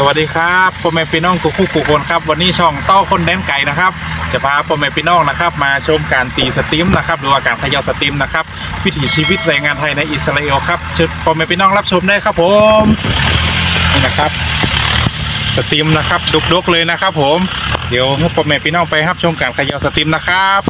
สวัสดีครับพ่อแม่พี่น้องทุกคู่ทุกคนครับวันนี้ช่องเต้าคนแดนไก่นะครับ จะพาพ่อแม่พี่น้องนะครับ มาชมการตีสตรีมนะครับหรือว่าการขย่าสตรีมนะครับวิถีชีวิตแรงงานไทยในอิสราเอลครับเชิญพ่อแม่พี่น้องรับชมได้ครับผมนี่นะครับ สตรีมนะครับดุกๆเลยนะครับ ผมเดี๋ยวพ่อแม่พี่น้องไปรับชมการขย่าสตรีมนะครับ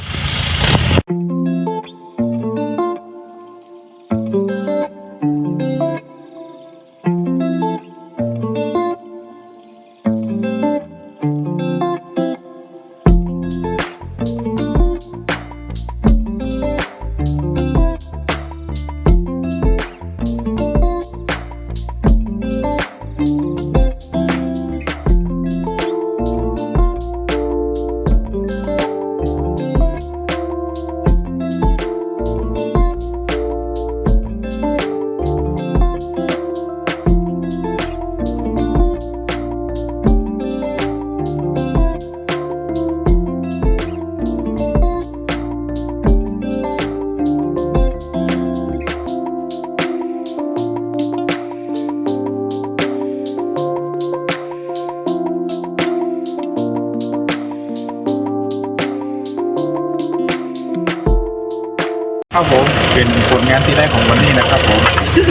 ครับผมเป็นผลงานที่ได้ของวันนี้นะครับผม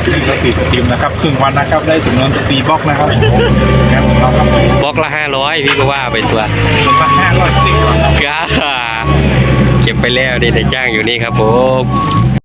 ซึ่งเราติดสตรีมนะครับครึ่งวันนะครับได้จำนวน4บล็อกนะครับผมงานของเราครับผมบล็อกละห้าร้อยพี่ก็ว่าไปตัวจำนวนห้าร้อยสิบครับก้าเก็บไปแล้วนี่แต่จ้างอยู่นี่ครับผม